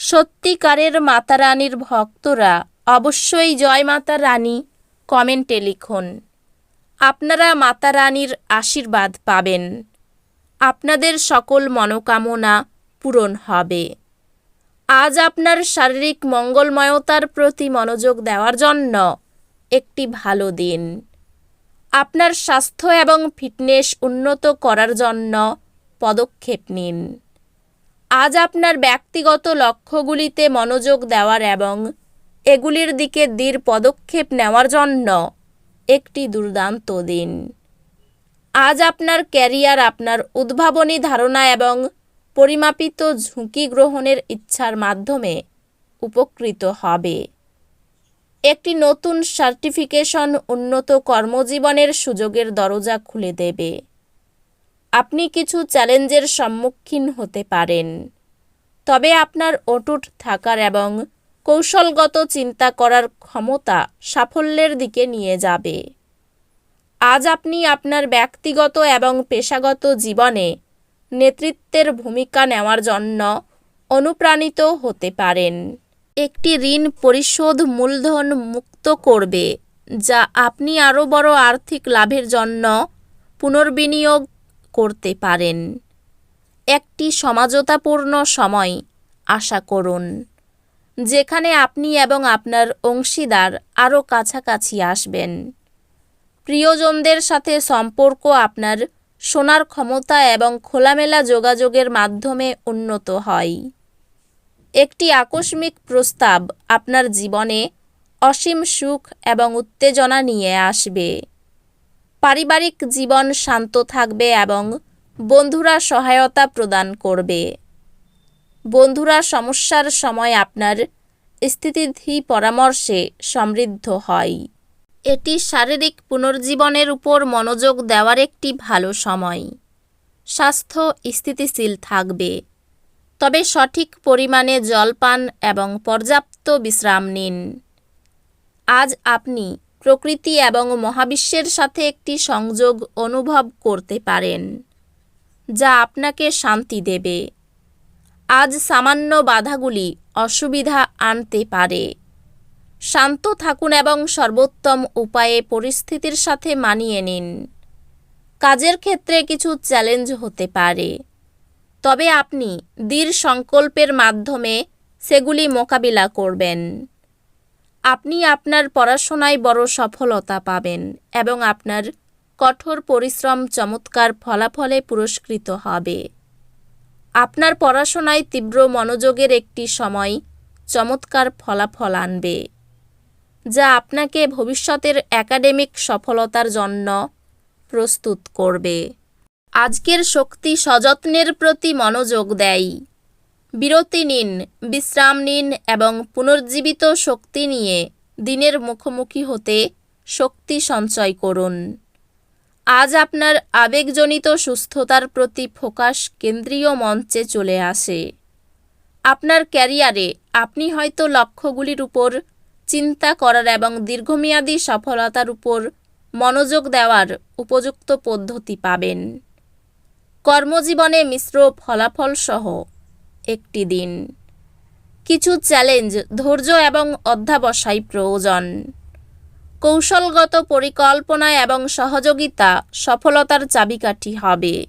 সত্যিকারের মাতা রানীর ভক্তরা অবশ্যই জয় মাতা রানী কমেন্টে লিখুন। আপনারা মাতা রানীর আশীর্বাদ পাবেন। আপনাদের সকল মনোকামনা পূরণ হবে। আজ আপনার শারীরিক মঙ্গলময়তার প্রতি মনোযোগ দেওয়ার জন্য একটি ভালো দিন। আপনার স্বাস্থ্য এবং ফিটনেস উন্নত করার জন্য পদক্ষেপ নিন। আজ আপনার ব্যক্তিগত লক্ষ্যগুলিতে মনোযোগ দেওয়ার এবং এগুলির দিকে দৃঢ় পদক্ষেপ নেওয়ার জন্য একটি দুর্দান্ত দিন। আজ আপনার ক্যারিয়ার, আপনার উদ্ভাবনী ধারণা এবং পরিমাপিত ঝুঁকি গ্রহণের ইচ্ছার মাধ্যমে উপকৃত হবে। একটি নতুন সার্টিফিকেশন উন্নত কর্মজীবনের সুযোগের দরজা খুলে দেবে। আপনি কিছু চ্যালেঞ্জের সম্মুখীন হতে পারেন। তবে আপনার অটুট থাকার এবং কৌশলগত চিন্তা করার ক্ষমতা সাফল্যের দিকে নিয়ে যাবে। আজ আপনি আপনার ব্যক্তিগত এবং পেশাগত জীবনে নেতৃত্বের ভূমিকা নেওয়ার জন্য অনুপ্রাণিত হতে পারেন। একটি ঋণ পরিশোধ মূলধন মুক্ত করবে, যা আপনি আরও বড় আর্থিক লাভের জন্য পুনর্বিনিয়োগ করতে পারেন। একটি সমাজতাপূর্ণ সময়, আশা করুন। যেখানে আপনি এবং আপনার অংশীদার আরও কাছাকাছি আসবেন। প্রিয়জনদের সাথে সম্পর্ক আপনার শোনার ক্ষমতা এবং খোলামেলা যোগাযোগের মাধ্যমে উন্নত হয়। একটি আকস্মিক প্রস্তাব আপনার জীবনে অসীম সুখ এবং উত্তেজনা নিয়ে আসবে। পারিবারিক জীবন শান্ত থাকবে এবং বন্ধুরা সহায়তা প্রদান করবে। বন্ধুরা সমস্যার সময় আপনার স্থিতিধি পরামর্শে সমৃদ্ধ হয়। এটি শারীরিক পুনর্জীবনের উপর মনোযোগ দেওয়ার একটি ভালো সময়। স্বাস্থ্য স্থিতিশীল থাকবে। তবে সঠিক পরিমাণে জল পান এবং পর্যাপ্ত বিশ্রাম নিন। আজ আপনি প্রকৃতি এবং মহাবিশ্বের সাথে একটি সংযোগ অনুভব করতে পারেন, যা আপনাকে শান্তি দেবে। আজ সামান্য বাধাগুলি অসুবিধা আনতে পারে। শান্ত থাকুন এবং সর্বোত্তম উপায়ে পরিস্থিতির সাথে মানিয়ে নিন। কাজের ক্ষেত্রে কিছু চ্যালেঞ্জ হতে পারে। তবে আপনি দৃঢ় সংকল্পের মাধ্যমে সেগুলি মোকাবিলা করবেন। আপনি আপনার পড়াশোনায় বড় সফলতা পাবেন এবং আপনার কঠোর পরিশ্রম চমৎকার ফলাফলে পুরস্কৃত হবে। আপনার পড়াশোনায় তীব্র মনোযোগের একটি সময় চমৎকার ফলাফল আনবে, যা আপনাকে ভবিষ্যতের একাডেমিক সফলতার জন্য প্রস্তুত করবে। আজকের শক্তি সযত্নের প্রতি মনোযোগ দেয়। বিরতি নিন, বিশ্রাম নিন এবং পুনর্জীবিত শক্তি নিয়ে দিনের মুখোমুখি হতে শক্তি সঞ্চয় করুন। আজ আপনার আবেগজনিত সুস্থতার প্রতি ফোকাস কেন্দ্রীয় মঞ্চে চলে আসে। আপনার ক্যারিয়ারে আপনি হয়তো লক্ষ্যগুলির উপর চিন্তা করার এবং দীর্ঘমেয়াদী সফলতার উপর মনোযোগ দেওয়ার উপযুক্ত পদ্ধতি পাবেন। কর্মজীবনে মিশ্র ফলাফল সহ একটি দিন। কিছু চ্যালেঞ্জ ধৈর্য এবং অধ্যাবসায় প্রয়োজন। কৌশলগত পরিকল্পনা এবং সহযোগিতা সফলতার চাবিকাঠি হবে।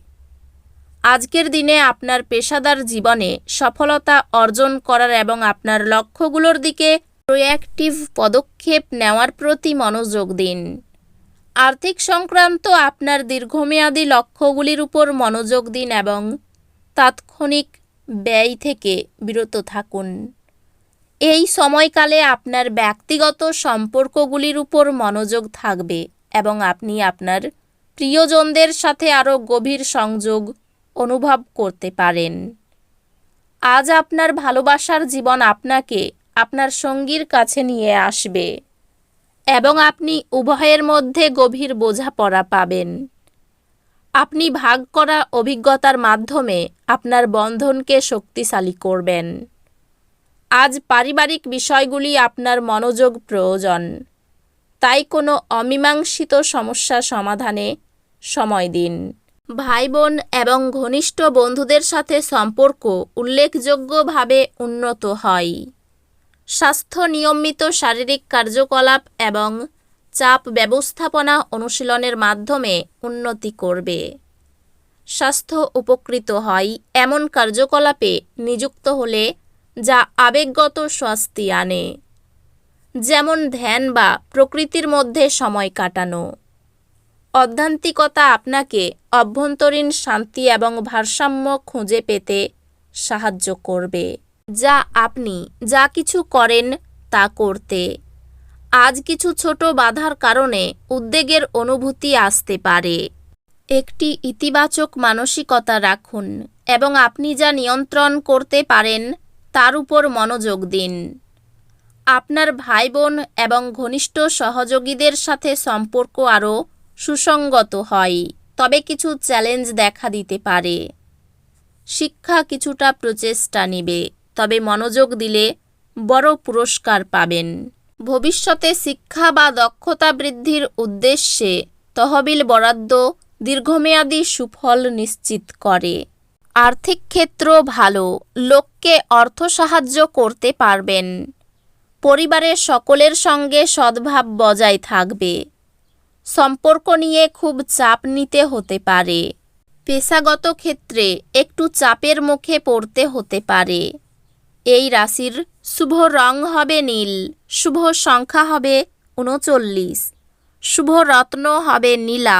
আজকের দিনে আপনার পেশাদার জীবনে সফলতা অর্জন করার এবং আপনার লক্ষ্যগুলোর দিকে প্রোয়াক্টিভ পদক্ষেপ নেওয়ার প্রতি মনোযোগ দিন। আর্থিক সংক্রান্ত আপনার দীর্ঘমেয়াদী লক্ষ্যগুলির উপর মনোযোগ দিন এবং তাৎক্ষণিক ব্যয় থেকে বিরত থাকুন। এই সময়কালে আপনার ব্যক্তিগত সম্পর্কগুলির উপর মনোযোগ থাকবে এবং আপনি আপনার প্রিয়জনদের সাথে আরও গভীর সংযোগ অনুভব করতে পারেন। আজ আপনার ভালোবাসার জীবন আপনাকে আপনার সঙ্গীর কাছে নিয়ে আসবে এবং আপনি উভয়ের মধ্যে গভীর বোঝাপড়া পাবেন। আপনি ভাগ করা অভিজ্ঞতার মাধ্যমে আপনার বন্ধনকে শক্তিশালী করবেন। আজ পারিবারিক বিষয়গুলি আপনার মনোযোগ প্রয়োজন। তাই কোনো অমীমাংসিত সমস্যা সমাধানে সময় দিন। ভাই বোন এবং ঘনিষ্ঠ বন্ধুদের সাথে সম্পর্ক উল্লেখযোগ্যভাবে উন্নত হয়। স্বাস্থ্য নিয়মিত শারীরিক কার্যকলাপ এবং চাপ ব্যবস্থাপনা অনুশীলনের মাধ্যমে উন্নতি করবে। স্বাস্থ্য উপকৃত হয় এমন কার্যকলাপে নিযুক্ত হলে যা আবেগগত স্বস্তি আনে। যেমন ধ্যান বা প্রকৃতির মধ্যে সময় কাটানো। অধ্যান্তিকতা আপনাকে অভ্যন্তরীণ শান্তি এবং ভারসাম্য খুঁজে পেতে সাহায্য করবে। যা আপনি যা কিছু করেন তা করতে। আজ কিছু ছোট বাধার কারণে উদ্বেগের অনুভূতি আসতে পারে। একটি ইতিবাচক মানসিকতা রাখুন এবং আপনি যা নিয়ন্ত্রণ করতে পারেন, তার উপর মনোযোগ দিন। আপনার ভাই বোন এবং ঘনিষ্ঠ সহযোগীদের সাথে সম্পর্ক আরও সুসংগত হয়, তবে কিছু চ্যালেঞ্জ দেখা দিতে পারে। শিক্ষা কিছুটা প্রচেষ্টা নেবে, তবে মনোযোগ দিলে বড় পুরস্কার পাবেন। ভবিষ্যতে শিক্ষা বা দক্ষতা বৃদ্ধির উদ্দেশ্যে তহবিল বরাদ্দ দীর্ঘমেয়াদী সুফল নিশ্চিত করে। আর্থিক ক্ষেত্র ভালো, লোককে অর্থ সাহায্য করতে পারবেন। পরিবারের সকলের সঙ্গে সদ্ভাব বজায় থাকবে। সম্পর্ক নিয়ে খুব চাপ নিতে হতে পারে। পেশাগত ক্ষেত্রে একটু চাপের মুখে পড়তে হতে পারে। এই রাশির শুভ রং হবে নীল, শুভ সংখ্যা হবে উনচল্লিশ শুভ রত্ন হবে নীলা